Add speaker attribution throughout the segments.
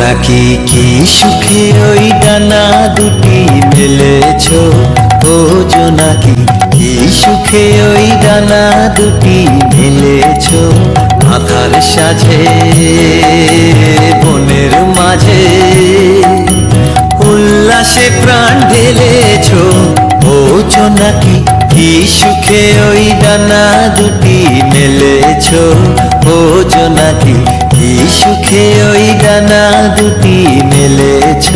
Speaker 1: নাকি কি সুখে ওই ডানা দুটি মেলেছ? ও নাকি কি সুখে ওই ডানা দুটি মেলেছ? মাথার সাজে, বনের মাঝে। উল্লাসে প্রাণ ঢেলেছ। ও নাকি কি সুখে ওই ডানা দুটি মেলেছ? ও নাকি কি সুখে ওই ডানা দুটি মেলেছ।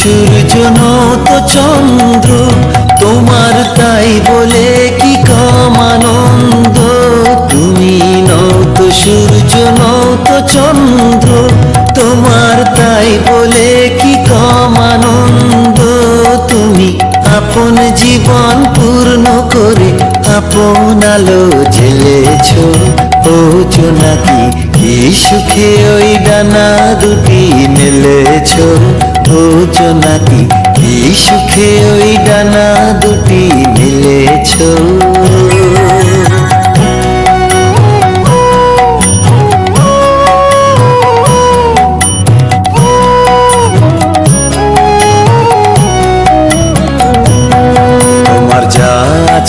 Speaker 1: সূর্য নও তো চন্দ্র তোমার তাই বলে আনন্দ তুমি নও তো সূর্য, নও তো চন্দ্র, তোমার তাই বলে কি কম আনন্দ তুমি আপন জীবন পূর্ণ করে আপন আলো জেলেছ ও নাকি কি সুখে ওই ডানা দুটি মেলেছ ও নাকি কি সুখে ওই ডানা দুটি মেলেছ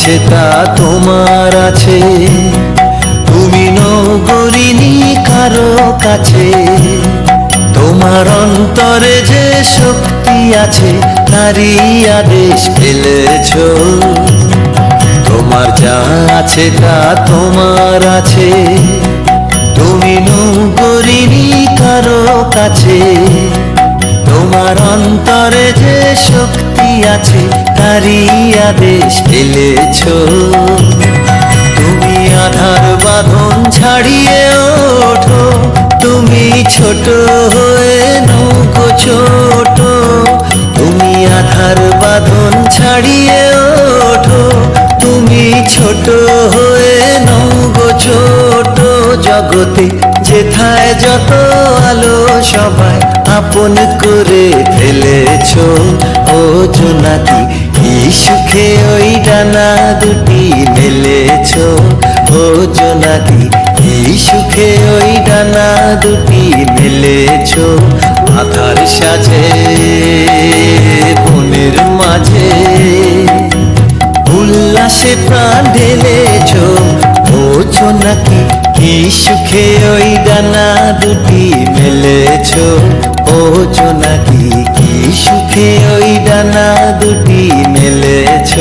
Speaker 1: আছে তা তোমার আছে। তুমি নগরিনী কারও কাছে। তোমার অন্তরে যে শক্তি আছে তারই আদেশ ফেলেছ। তোমার যা আছে তা তোমার আছে। তুমি নগরিনী কারও কাছে। তোমার অন্তরে যে শক্তি আছে, তারই আদেশ ফেলেছ তুমি আধার বাঁধন ছাড়িয়ে ওঠো, তুমি ছোট হয়ে নৌকো ছোট তুমি আধার বাঁধন ছাড়িয়ে ওঠো, তুমি ছোট হয়ে নৌকো ছোট জগতে যেথায় যত আলো সবাই আপন করে ফেলেছ। ও জোনাকি, কি সুখে ওই ডানা দুটি মেলেছ। ও জোনাকি, কি সুখে ওই ডানা দুটি মেলেছ। আধার সাজে, বনের মাঝে। উল্লাসে প্রাণ ঢেলেছ। ও নাকি কি সুখে ওই ডানা দুটি মেলেছ। ও নাকি কি সুখে ওই ডানা দুটি মেলেছ।